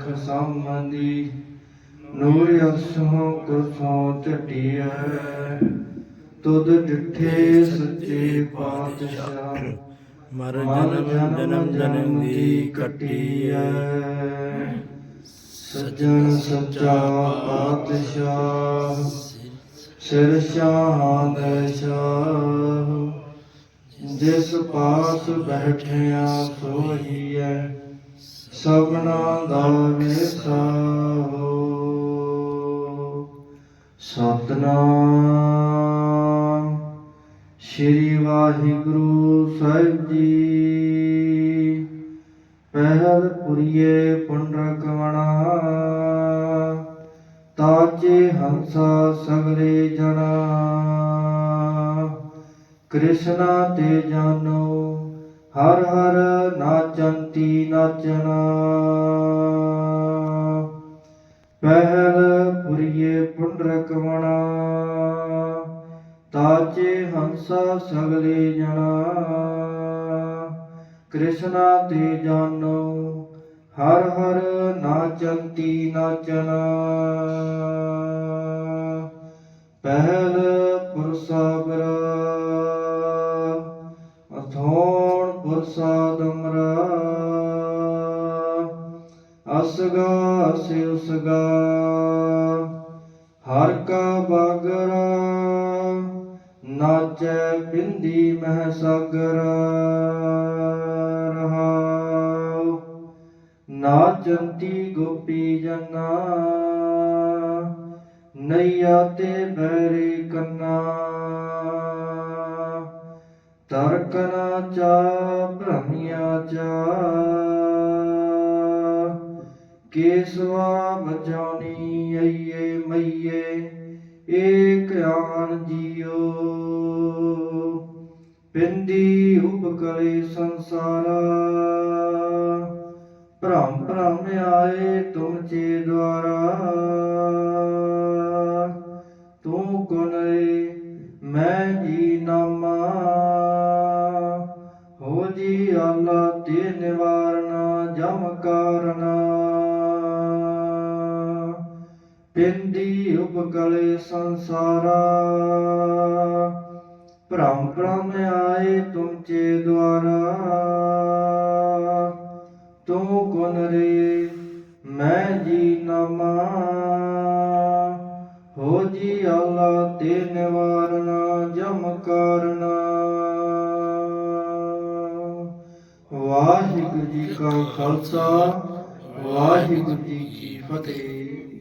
ਖਸਮਦੀ ਨੂਰ ਅਸਮੋ ਕੁਸੋਂ ਚਟਿਐ ਤੁਧ ਡਿਠੇ ਸੱਚੇ ਪਾਤਸ਼ਾਹ ਮਰ ਜਨਮ ਜਨਮ ਜਨਮ ਦੀ ਕੱਟੀਐ ਸਜਣ ਸੱਚਾ ਪਾਤਸ਼ਾਹ, ਸਿਰ ਸ਼ਾਹ ਦੇ ਜਿਸ ਪਾਸ ਬੈਠਿਆ ਸੋਈਐ ਸਭਨਾ ਦਾ ਵੇਸਾਹੋ ਸਤਨਾਮ, ਸ੍ਰੀ ਵਾਹਿਗੁਰੂ ਸਾਹਿਬ ਜੀ। ਪਹਿਲ ਪੁਰੀਏ ਪੁੰਡਰਕਵਣਾ ਤਾਚੇ ਹੰਸਾ ਸਗਲੇ ਜਣਾ। ਕ੍ਰਿਸ਼ਨਾ ਤੇ ਜਾਨੋ, ਹਰ ਹਰ ਨਾਚੰਤੀ ਨਾਚਨਾ ਪਹਿਲ ਪੁਰੀਏ ਪੁੰਡਰਕਵਣਾ ਤਾਚੇ ਹੰਸਾ ਸਗਲੇ ਜਣਾ। ਕ੍ਰਿਸ਼ਨਾ ਤੇ ਜਾਨੋ ਹਰ ਹਰ ਨਾਚੰਤੀ ਨਾਚਨਾ ਪਹਿਲ ਪੁਰਸਾਗਰ, ਅਥੋਣ ਪੁਰਸਾਦਮਰਾ ਅਸਗਾ ਸੇ ਉਸਗਾ, ਹਰ ਕਾ ਬਾਗਰਾ, ਨਾਚੈ ਪਿੰਦੀ ਮਹਿ ਸਾਗਰ। ਨਾਚੰਤੀ ਗੋਪੀ ਜਨਾ, ਨਈਆ ਤੇ ਬੈਰੀ ਕੰਨਾ। ਤਰਕਨਾ ਚਾ ਬ੍ਰਹਮਿਆ ਚਾ, ਕੇਸਵਾ ਬਚਾਉਣੀ ਅਈਏ ਮਈਏ, ਏਕ ਆਨ ਜੀਓ। ਪਿੰਦੀ ਉਪਕਲੇ ਸੰਸਾਰਾ ਭ੍ਰਮ ਭ੍ਰਮ ਆਏ ਤੁਮ ਚੇ ਦੁਆਰਾ। ਤੂੰ ਕੋਨੇ ਮੈਂ ਜੀ ਨਾਮਾ? ਹੋ ਜੀ ਆਲਾ ਤੇ ਨਿਵਾਰਨਾ, ਜਮ ਕਾਰਨਾ। ਪਿੰਦੀ ਉਪਕਲੇ ਸੰਸਾਰਾ। ਭ੍ਰਮ ਭ੍ਰਮ ਆਏ ਤੁਮ ਚੇ ਦੁਆਰਾ। ਤੂੰ ਮੈਂ ਜੀ ਨਾਮਾ ਹੋ ਜੀ ਆਲਾ ਤੇ ਨਿਵਾਰਨਾ, ਜਮ ਕਰਨਾ। ਵਾਹਿਗੁਰੂ ਜੀ ਕਾ ਖਾਲਸਾ, ਵਾਹਿਗੁਰੂ ਜੀ ਕੀ ਫਤਿਹ।